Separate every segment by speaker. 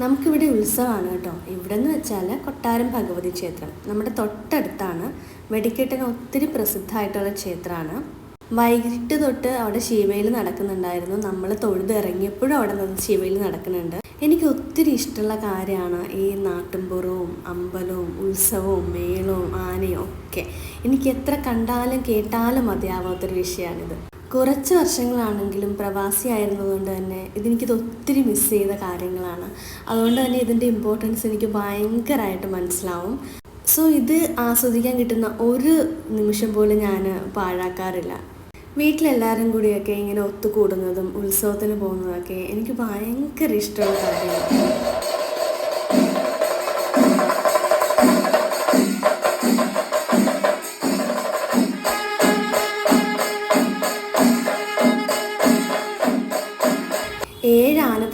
Speaker 1: നമുക്കിവിടെ ഉത്സവമാണ് കേട്ടോ. ഇവിടെ എന്ന് വെച്ചാൽ കൊട്ടാരം ഭഗവതി ക്ഷേത്രം. നമ്മുടെ തൊട്ടടുത്താണ് വെടിക്കെട്ടിന് ഒത്തിരി പ്രസിദ്ധമായിട്ടുള്ള ക്ഷേത്രമാണ്. വൈകിട്ട് തൊട്ട് അവിടെ ശിവയിൽ നടക്കുന്നുണ്ടായിരുന്നു. നമ്മൾ തൊഴുത് ഇറങ്ങിയപ്പോഴും അവിടെ നിന്ന് ശിവയിൽ നടക്കുന്നുണ്ട്. എനിക്ക് ഒത്തിരി ഇഷ്ടമുള്ള കാര്യമാണ് ഈ നാട്ടുംപുറവും അമ്പലവും ഉത്സവവും മേളവും ആനയും ഒക്കെ. എനിക്ക് എത്ര കണ്ടാലും കേട്ടാലും മതിയാവാത്തൊരു വിഷയമാണിത്. കുറച്ച് വർഷങ്ങളാണെങ്കിലും പ്രവാസി പ്രവാസിയായിരുന്നതുകൊണ്ട് തന്നെ ഇതെനിക്കിത് ഒത്തിരി മിസ് ചെയ്ത കാര്യങ്ങളാണ്. അതുകൊണ്ട് തന്നെ ഇതിന്റെ ഇമ്പോർട്ടൻസ് എനിക്ക് ഭയങ്കരമായിട്ട് മനസ്സിലാവും. സോ ഇത് ആസ്വദിക്കാൻ കിട്ടുന്ന ഒരു നിമിഷം പോലും ഞാൻ പാഴാക്കാറില്ല. വീട്ടിലെല്ലാവരും കൂടിയൊക്കെ ഇങ്ങനെ ഒത്തുകൂടുന്നതും ഉത്സവത്തിന് പോകുന്നതൊക്കെ എനിക്ക് ഭയങ്കര ഇഷ്ടമുള്ള കാര്യമാണ്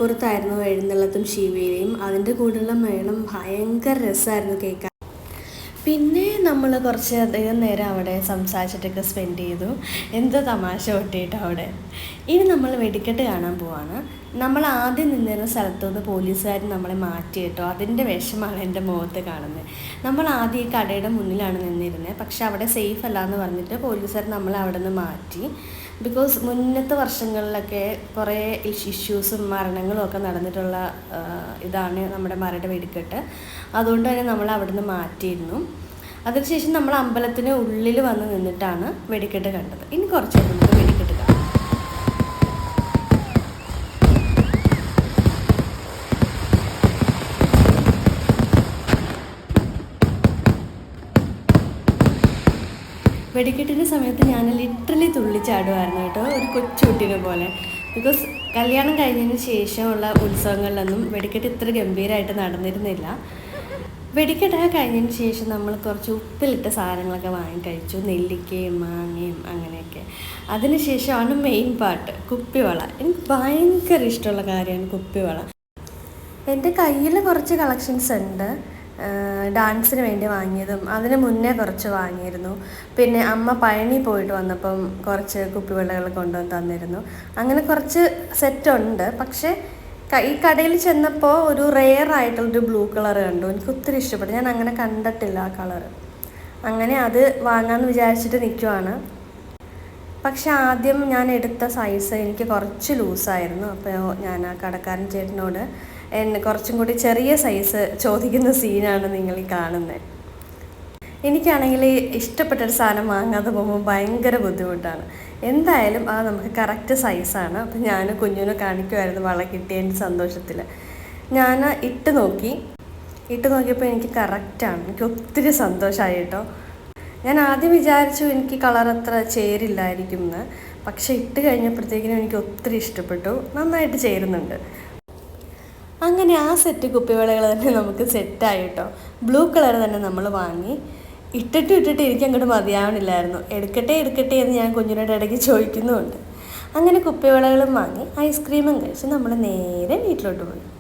Speaker 1: ഏഴ് ആനപ്പുറത്തായിരുന്നു എഴുന്നള്ളത്തും ശിവേലിയും. അതിന്റെ കൂടെയുള്ള മേളം ഭയങ്കര രസമായിരുന്നു കേൾക്കാൻ. പിന്നെ നമ്മൾ കുറച്ച് അധികം നേരം അവിടെ സംസാരിച്ചിട്ടൊക്കെ സ്പെൻഡ് ചെയ്തു. എന്തോ തമാശ കൊട്ടിയിട്ട് അവിടെ. ഇനി നമ്മൾ വെടിക്കെട്ട് കാണാൻ പോവാണ്. നമ്മൾ ആദ്യം നിന്നിരുന്ന സ്ഥലത്തുനിന്ന് പോലീസുകാർ നമ്മളെ മാറ്റി കേട്ടോ. അതിന്റെ വിഷമാണ് എന്റെ മുഖത്ത് കാണുന്നത്. നമ്മൾ ആദ്യം ഈ കടയുടെ മുന്നിലാണ് നിന്നിരുന്നത്. പക്ഷെ അവിടെ സേഫ് അല്ല എന്ന് പറഞ്ഞിട്ട് പോലീസുകാർ നമ്മളെ അവിടെ നിന്ന് മാറ്റി. ബിക്കോസ് മുന്നത്തെ വർഷങ്ങളിലൊക്കെ കുറേ ഇഷ്യൂസും മരണങ്ങളും ഒക്കെ നടന്നിട്ടുള്ള ഇതാണ് നമ്മുടെ മരട് വെടിക്കെട്ട്. അതുകൊണ്ട് തന്നെ നമ്മൾ അവിടെ നിന്ന് മാറ്റിയിരുന്നു. അതിനുശേഷം നമ്മൾ അമ്പലത്തിന് ഉള്ളിൽ വന്ന് നിന്നിട്ടാണ് വെടിക്കെട്ട് കണ്ടത്. ഇനി കുറച്ച് നമുക്ക് വെടിക്കെട്ട് കാണാം. വെടിക്കെട്ടിന്റെ സമയത്ത് ഞാൻ ലിറ്ററലി തുള്ളിച്ചാടുമായിരുന്നു കേട്ടോ ഒരു കൊച്ചുകുട്ടീനെ പോലെ. ബിക്കോസ് കല്യാണം കഴിഞ്ഞതിന് ശേഷമുള്ള ഉത്സവങ്ങളിലൊന്നും വെടിക്കെട്ട് ഇത്ര ഗംഭീരമായിട്ട് നടന്നിരുന്നില്ല. വെടിക്കെട്ടൊക്കെ കഴിഞ്ഞതിന് ശേഷം നമ്മൾ കുറച്ച് ഉപ്പിലിട്ട സാധനങ്ങളൊക്കെ വാങ്ങി കഴിച്ചു നെല്ലിക്കയും മാങ്ങയും അങ്ങനെയൊക്കെ. അതിനുശേഷമാണ് മെയിൻ പാട്ട് കുപ്പിവള. എനിക്ക് ഭയങ്കര ഇഷ്ടമുള്ള കാര്യമാണ് കുപ്പിവള. എന്റെ കയ്യിൽ കുറച്ച് കളക്ഷൻസ് ഉണ്ട്. ഡാൻസിന് വേണ്ടി വാങ്ങിയതും അതിന് മുന്നേ കുറച്ച് വാങ്ങിയിരുന്നു. പിന്നെ അമ്മ പഴനി പോയിട്ട് വന്നപ്പം കുറച്ച് കുപ്പിവെള്ളകൾ കൊണ്ടുവന്ന് തന്നിരുന്നു. അങ്ങനെ കുറച്ച് സെറ്റ് ഉണ്ട്. പക്ഷേ ഈ കടയിൽ ചെന്നപ്പോൾ ഒരു റെയർ ആയിട്ടുള്ളൊരു ബ്ലൂ കളർ കണ്ടു. എനിക്ക് ഒത്തിരി ഇഷ്ടപ്പെട്ടു. ഞാൻ അങ്ങനെ കണ്ടിട്ടില്ല ആ കളർ അങ്ങനെ അത് വാങ്ങാമെന്ന് വിചാരിച്ചിട്ട് നിൽക്കുവാണ് പക്ഷെ ആദ്യം ഞാൻ എടുത്ത സൈസ് എനിക്ക് കുറച്ച് ലൂസായിരുന്നു അപ്പോൾ ഞാൻ ആ കടക്കാരൻ ചേട്ടനോട് എന്നെ കുറച്ചും കൂടി ചെറിയ സൈസ് ചോദിക്കുന്ന സീനാണ് നിങ്ങൾ ഈ കാണുന്നത് എനിക്കാണെങ്കിൽ ഇഷ്ടപ്പെട്ട ഒരു സാധനം വാങ്ങാതെ പോകുമ്പോൾ ഭയങ്കര ബുദ്ധിമുട്ടാണ്. എന്തായാലും അത് നമുക്ക് കറക്റ്റ് സൈസാണ് അപ്പം ഞാൻ കുഞ്ഞിനെ കാണിക്കുമായിരുന്നു വള കിട്ടിയതിന്റെ സന്തോഷത്തിൽ. ഞാൻ ഇട്ട് നോക്കി. ഇട്ട് നോക്കിയപ്പോൾ എനിക്ക് കറക്റ്റാണ് എനിക്ക് ഒത്തിരി സന്തോഷമായി കേട്ടോ. ഞാൻ ആദ്യം വിചാരിച്ചു എനിക്ക് കളർ അത്ര ചേരില്ലായിരിക്കും എന്ന്. പക്ഷെ ഇട്ട് കഴിഞ്ഞപ്പോഴത്തേക്കിനും എനിക്ക് ഒത്തിരി ഇഷ്ടപ്പെട്ടു. നന്നായിട്ട് ചേരുന്നുണ്ട്. അങ്ങനെ ആ സെറ്റ് കുപ്പിവളകൾ തന്നെ നമുക്ക് സെറ്റായി കേട്ടോ. ബ്ലൂ കളർ തന്നെ നമ്മൾ വാങ്ങി. ഇട്ടിട്ട് ഇട്ടിട്ട് എനിക്ക് അങ്ങോട്ട് മതിയാവണില്ലായിരുന്നു. എടുക്കട്ടെ എടുക്കട്ടെ എന്ന് ഞാൻ കുഞ്ഞിനോട് ഇടയ്ക്ക് ചോദിക്കുന്നുമുണ്ട്. അങ്ങനെ കുപ്പിവളകളും വാങ്ങി. ഐസ്ക്രീമും കഴിച്ച് നമ്മൾ നേരെ വീട്ടിലോട്ട് പോയി.